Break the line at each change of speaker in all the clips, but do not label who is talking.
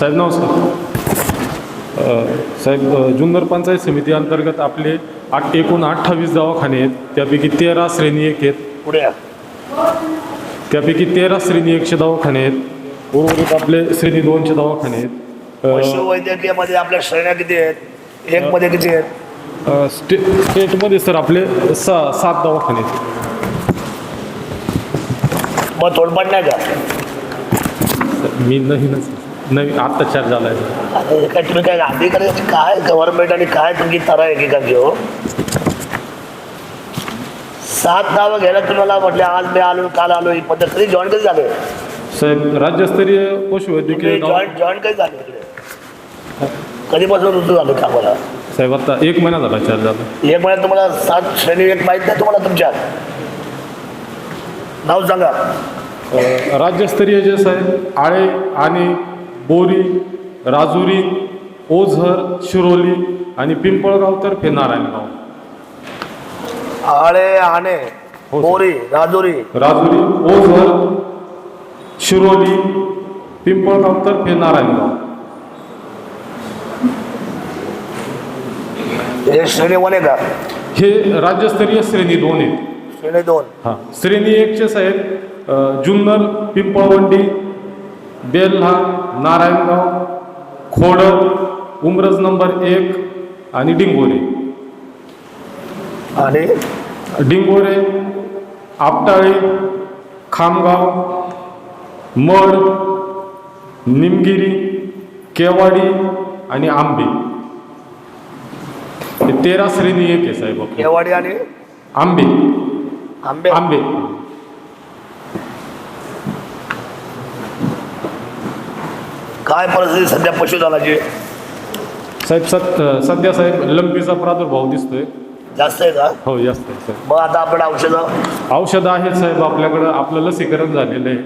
साहेब नमस्कार. साहेब जुन्नर पंचायत समिती अंतर्गत आपले आठ एकूण अठ्ठावीस दवाखाने आहेत. त्यापैकी तेरा श्रेणी एक आहेत.
पुढे.
त्यापैकी तेरा श्रेणी एकशे दवाखाने आहेत. उर्वरित आपले श्रेणी दोनशे दवाखाने आहेत.
पशुवैद्यकीयमध्ये आपल्या श्रेण्या किती आहेत? एक मध्ये किती आहेत?
स्टे स्टेटमध्ये सर आपले सहा सात दवाखाने आहेत.
मग तोडपाट नाही का?
मी नवीनच नवीन आत्ता चार झाला आहे
काय तुम्ही काय अधिकारी काय गव्हर्नमेंट आणि काय तुमची तरा आहे का घेऊ सात नावं घ्यायला तुम्हाला म्हटले आज मी आलो काल आलो ही पद्धत कधी जॉईन कधी झाले?
साहेब राज्यस्तरीय पशुवैद्यकीय
जॉईन जॉईन कधी झाले इकडे? कधीपासून ऋतू झालो का मला
साहेब आता एक महिना झाला चार झाला.
एक महिन्यात तुम्हाला सात श्रेणी एक माहीत नाही तुम्हाला तुमच्या? नाव सांगा.
अ, राज्यस्तरीय जे साहेब आळे आणि बोरी राजुरी ओझर शिरोली आणि पिंपळगाव तर्फे नारायणगाव
आळे आणे
हो.
बोरी राजुरी.
राजुरी ओझर शिरोली पिंपळगाव तर्फे नारायणगाव
हे श्रेणी वन आहे का?
हे राज्यस्तरीय श्रेणी दोन आहेत.
श्रेणी दोन.
हां श्रेणी एकचे साहेब अ, जुन्नर पिंपळवंडी बेल्हा नारायणगाव खोडद उमरज नंबर एक आणि डिंगोरे.
आणि?
डिंगोरे आपटाळे खामगाव मड निमगिरी केवाडी आणि आंबे. हे तेरा श्रेणी एक आहे साहेब.
केवाडी आणि?
आंबे.
आंबे.
आंबे.
काय परिस्थिती सध्या पशुधनाची?
साहेब सत सध्या साहेब लंपीचा प्रादुर्भाव दिसतोय.
जास्त आहे का?
हो जास्त आहे साहेब
मग आता आपण औषधं?
औषधं आहेत साहेब आपल्याकडं. आपलं लसीकरण झालेलं आहे.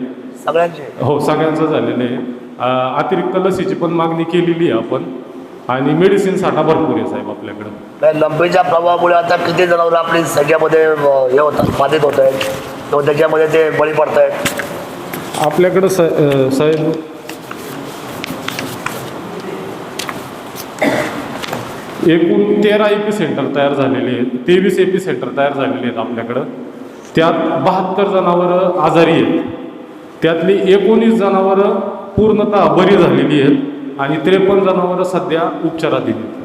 सगळ्यांचे?
हो सगळ्यांचं झालेलं आहे. अं, अतिरिक्त लसीची पण मागणी केलेली आहे आपण. आणि मेडिसिन साठा भरपूर आहे साहेब आपल्याकडं.
नाही, लंपीच्या प्रभावामुळे आता किती जनावर आपली संख्यामध्ये अं, हे होतात बाधित होत आहेत. किंवा त्याच्यामध्ये ते बळी पडत आहेत.
आपल्याकडं सा अं, साहेब एकूण तेरा एपी सेंटर तयार झालेले आहेत. तेवीस एपी सेंटर तयार झालेले आहेत आपल्याकडं. त्यात बहात्तर जनावरं आजारी आहेत. त्यातली एकोणीस जनावरं पूर्णतः बरी झालेली आहेत आणि त्रेपन्न जनावरं सध्या उपचाराधीन आहेत.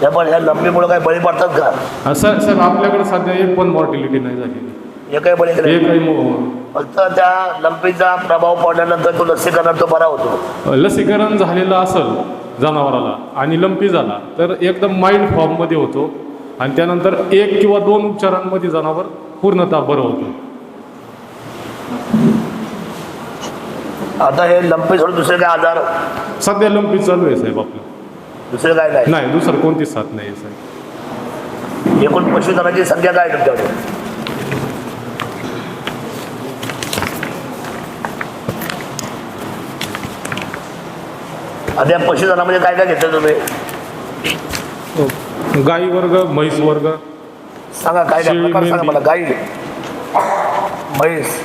त्यामुळे ह्या लंपीमुळे काय बळी पडतात का?
साहेब साहेब आपल्याकडं सध्या एक पण मॉर्टिलिटी नाही झालेली.
हे बळी
एकही
फक्त त्या लंपीचा प्रभाव पडल्यानंतर तो लसीकरण तो बरा होतो.
लसीकरण झालेलं असेल जनावराला आणि लंपी झाला तर एकदम माइल्ड फॉर्ममध्ये होतो. आणि त्यानंतर एक किंवा दोन उपचारांमध्ये जनावर पूर्णतः बरं होतं.
आता हे लंपी सोडून दुसरे काय आजार?
सध्या लंपी चालू आहे साहेब आपलं.
दुसरे काय नाही?
दुसरं कोणतीच साथ नाही साहेब.
एकूण पशुधनाची संख्या काय आहे तुमच्याकडे? आता पशुधनामध्ये काय काय घेतलं तुम्ही?
गाई वर्ग म्हैस वर्ग.
सांगा काय प्रकार सांगा. मला. गाई म्हैस.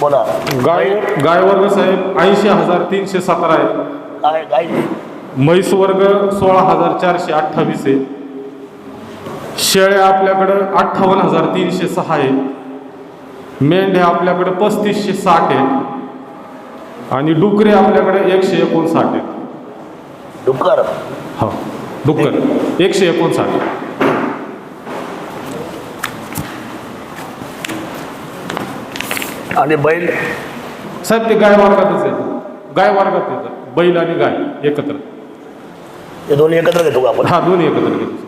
बोला.
गाय गाय वर्ग साहेब ऐंशी हजार तीनशे सतरा आहे.
काय
म्हैस वर्ग सोळा हजार चारशे अठ्ठावीस आहे. शेळ्या आपल्याकडं अठ्ठावन्न हजार तीनशे सहा आहे. मेंढ्या आपल्याकडं पस्तीसशे साठ आहेत आणि डुकरे आपल्याकडे एकशे एकोणसाठ आहेत.
डुक्कर?
हा डुक्कर. एकशे एकोणसाठ.
आणि बैल?
साहेब ते गाय वर्गातच आहे गाय वर्गात येतात. बैल आणि गाय एकत्र.
हे दोन्ही एकत्र घेतो का आपण?
हा दोन्ही एकत्र घेतो.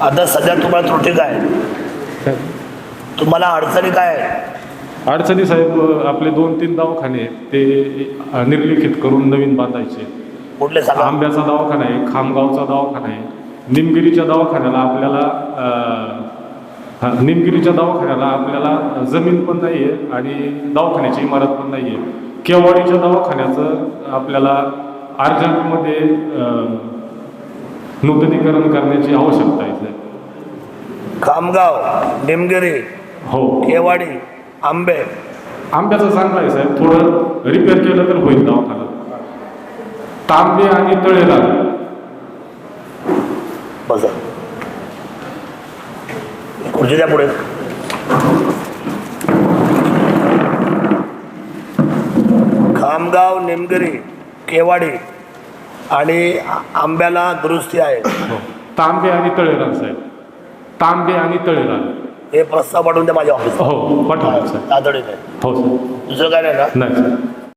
आता सध्या तुम्हाला त्रुटी काय? तुम्हाला अडचणी काय आहे
अडचणी साहेब आपले दोन तीन दवाखाने आहेत. ते निर्लिखित करून नवीन बांधायचे
कुठले सांगा?
आंब्याचा दवाखाना आहे खामगावचा दवाखाना आहे. निमगिरीच्या दवाखान्याला आपल्याला अ, हा, निमगिरीच्या दवाखान्याला आपल्याला जमीन पण नाही आहे आणि दवाखान्याची इमारत पण नाही आहे केवाडीच्या दवाखान्याचं आपल्याला अर्जंटमध्ये अ, नूतनीकरण करण्याची आवश्यकता आहे
खामगाव निमगिरी
हो.
केवाडी आंबे.
आंब्याचं चांगलं आहे साहेब थोडं रिपेअर केलं तर होईल दवाखाना तांबे आणि तळेला
बसा. खुर्ची द्या पुढे. खामगाव निमगिरी केवाडी. आणि आंब्याला दुरुस्ती आहे.
हो. तांबे आणि तळेला साहेब. तांबे आणि तळेला
हे प्रस्ताव पाठवून द्या माझ्या ऑफिस
हो पाठवा साहेब.
तातडीने.
हो साहेब.
दुसरं काय नाही ना?
नाही साहेब.